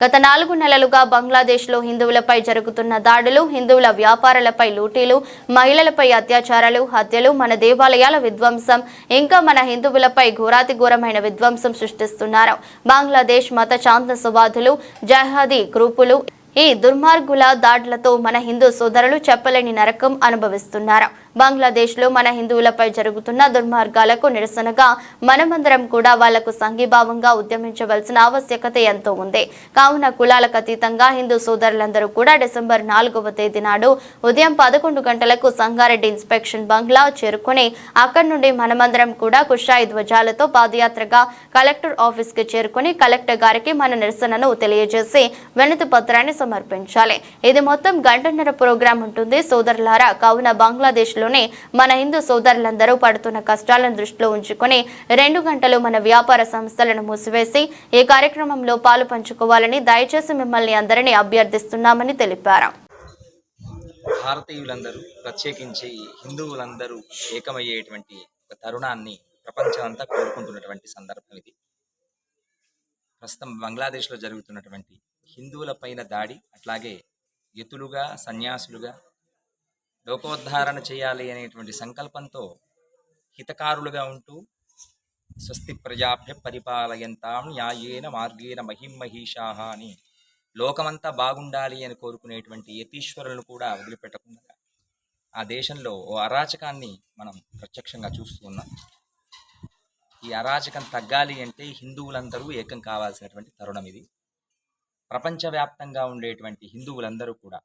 గత నాలుగు నెలలుగా బంగ్లాదేశ్లో హిందువులపై జరుగుతున్న దాడులు హిందువుల వ్యాపారాలపై లూటీలు మహిళలపై అత్యాచారాలు హత్యలు మన దేవాలయాల విధ్వంసం ఇంకా మన హిందువులపై ఘోరాతి ఘోరమైన విధ్వంసం సృష్టిస్తున్నారు. బంగ్లాదేశ్ మత శాంత సువాదులు జహాదీ గ్రూపులు ఈ దుర్మార్గుల దాడులతో మన హిందూ సోదరులు చెప్పలేని నరకం అనుభవిస్తున్నారు? బంగ్లాదేశ్లో మన హిందువులపై జరుగుతున్న దుర్మార్గాలకు నిరసనగా మనమందరం కూడా వాళ్ళకు సంఘీభావంగా ఉద్యమించవలసిన ఆవశ్యకత ఎంతో ఉంది. కావున కులాలకు అతీతంగా హిందూ సోదరులందరూ కూడా డిసెంబర్ నాలుగవ తేదీ నాడు ఉదయం పదకొండు గంటలకు సంగారెడ్డి ఇన్స్పెక్షన్ బంగ్లా చేరుకుని అక్కడి నుండి మనమందరం కూడా కుషాయి ధ్వజాలతో పాదయాత్రగా కలెక్టర్ ఆఫీస్కి చేరుకుని కలెక్టర్ గారికి మన నిరసనను తెలియజేసి వినతి పత్రాన్ని సమర్పించాలి. ఇది మొత్తం గంటన్నర ప్రోగ్రాం ఉంటుంది. సోదరులారా కావున బంగ్లాదేశ్లోనే మన హిందూ సోదరులందరూ పడుతున్న కష్టాలను దృష్టిలో ఉంచుకొని రెండు గంటలు మన వ్యాపార సంస్థలను మూసివేసి ఈ కార్యక్రమంలో పాలు పంచుకోవాలని దయచేసి మిమ్మల్ని అందరినీ అభ్యర్థిస్తున్నామని తెలిపారు. భారతీయులందరూ ప్రత్యేకించి హిందువులందరూ ఏకమయ్యేటువంటి ఒక తరుణాన్ని ప్రపంచం అంతా కోరుకుంటున్నటువంటి సందర్భం ఇది. ప్రస్తుతం బంగ్లాదేశ్లో జరుగుతున్నటువంటి హిందువుల పైన దాడి అట్లాగే యతులుగా సన్యాసులుగా లోకోద్ధారణ చేయాలి అనేటువంటి సంకల్పంతో హితకారులుగా ఉంటూ స్వస్తి ప్రజాభ్య పరిపాలయంతాం న్యాయేన మార్గేణ మహిమహీషాహ అని లోకమంతా బాగుండాలి అని కోరుకునేటువంటి యతీశ్వరులను కూడా వదిలిపెట్టకుండా ఆ దేశంలో ఓ అరాచకాన్ని మనం ప్రత్యక్షంగా చూస్తూ ఉన్నాం. ఈ అరాచకం తగ్గాలి అంటే హిందువులందరూ ఏకం కావాల్సినటువంటి తరుణం ఇది. ప్రపంచవ్యాప్తంగా ఉండేటువంటి హిందువులందరూ కూడా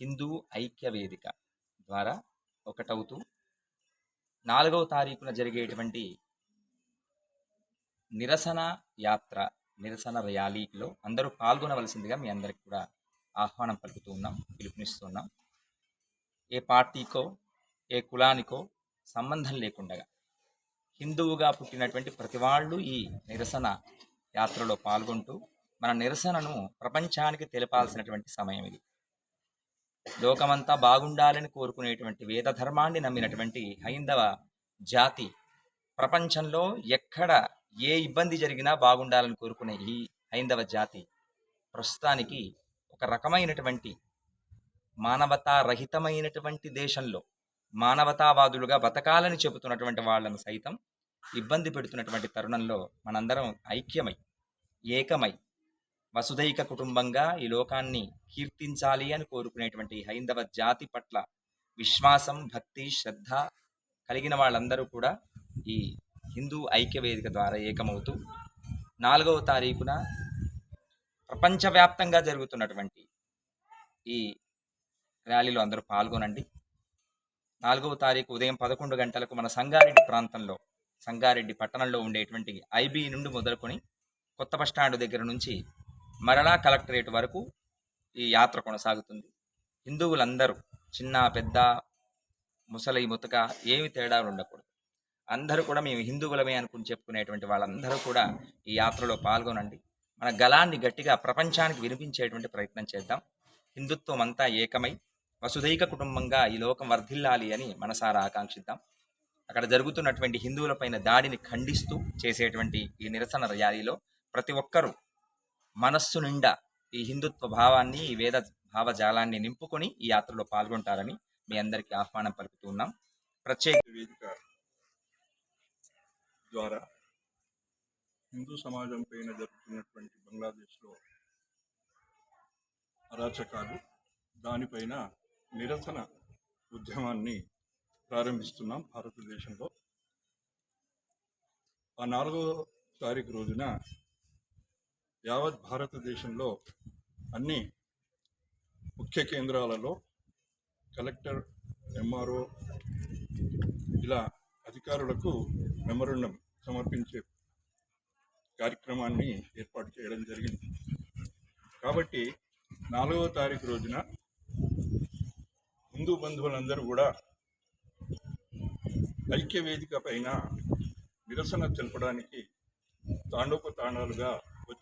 హిందూ ఐక్య వేదిక ద్వారా ఒకటవుతూ నాలుగవ తారీఖున జరిగేటువంటి నిరసన యాత్ర నిరసన ర్యాలీలో అందరూ పాల్గొనవలసిందిగా మీ అందరికి కూడా ఆహ్వానం పలుకుతూ ఉన్నాం పిలుపునిస్తున్నాం ఏ పార్టీకో ఏ కులానికో సంబంధం లేకుండా హిందువుగా పుట్టినటువంటి ప్రతి వాళ్ళు ఈ నిరసన యాత్రలో పాల్గొంటూ మన నిరసనను ప్రపంచానికి తెలపాల్సినటువంటి సమయం ఇది. లోకమంతా బాగుండాలని కోరుకునేటువంటి వేద ధర్మాన్ని నమ్మినటువంటి హైందవ జాతి ప్రపంచంలో ఎక్కడ ఏ ఇబ్బంది జరిగినా బాగుండాలని కోరుకునే ఈ హైందవ జాతి ప్రస్తుతానికి ఒక రకమైనటువంటి మానవతా రహితమైనటువంటి దేశంలో మానవతావాదులుగా బతకాలని చెబుతున్నటువంటి వాళ్ళను సైతం ఇబ్బంది పెడుతున్నటువంటి తరుణంలో మనందరం ఐక్యమై ఏకమై వసుదైక కుటుంబంగా ఈ లోకాన్ని కీర్తించాలి అని కోరుకునేటువంటి హైందవ జాతి పట్ల విశ్వాసం భక్తి శ్రద్ధ కలిగిన వాళ్ళందరూ కూడా ఈ హిందూ ఐక్య వేదిక ద్వారా ఏకమవుతూ నాలుగవ తారీఖున ప్రపంచవ్యాప్తంగా జరుగుతున్నటువంటి ఈ ర్యాలీలో అందరూ పాల్గొనండి. నాలుగవ తారీఖు ఉదయం పదకొండు గంటలకు మన సంగారెడ్డి ప్రాంతంలో సంగారెడ్డి పట్టణంలో ఉండేటువంటి ఐబీ నుండి మొదలుకొని కొత్త బస్టాండ్ దగ్గర నుంచి మరలా కలెక్టరేట్ వరకు ఈ యాత్ర కొనసాగుతుంది. హిందువులందరూ చిన్న పెద్ద ముసలి ముతక ఏమి తేడాలు ఉండకూడదు. అందరూ కూడా మేము హిందువులమే అనుకుని చెప్పుకునేటువంటి వాళ్ళందరూ కూడా ఈ యాత్రలో పాల్గొనండి. మన గలాన్ని గట్టిగా ప్రపంచానికి వినిపించేటువంటి ప్రయత్నం చేద్దాం. హిందుత్వం అంతా ఏకమై వసుదైక కుటుంబంగా ఈ లోకం వర్ధిల్లాలి అని మనసారా ఆకాంక్షిద్దాం. అక్కడ జరుగుతున్నటువంటి హిందువులపైన దాడిని ఖండిస్తూ చేసేటువంటి ఈ నిరసన ర్యాలీలో ప్రతి ఒక్కరూ మనస్సు నిండా ఈ హిందుత్వ భావాన్ని ఈ వేద భావజాలాన్ని నింపుకొని ఈ యాత్రలో పాల్గొంటారని మీ అందరికీ ఆహ్వానం పలుకుతూ ఉన్నాం. ప్రత్యేక వేదిక ద్వారా హిందూ సమాజం పైన జరుగుతున్నటువంటి బంగ్లాదేశ్లో అరాచకాలు దానిపైన నిరసన ఉద్యమాన్ని ప్రారంభిస్తున్నాం భారతదేశంలో. ఆ నాలుగో తారీఖు రోజున యావత్ భారతదేశంలో అన్ని ముఖ్య కేంద్రాలలో కలెక్టర్ ఎంఆర్ఓ ఇలా అధికారులకు మెమరండం సమర్పించే కార్యక్రమాన్ని ఏర్పాటు చేయడం జరిగింది. కాబట్టి నాలుగవ తారీఖు రోజున హిందూ బంధువులందరూ కూడా ఐక్య వేదిక పైన నిరసన తెలపడానికి తాండోప తాండాలుగా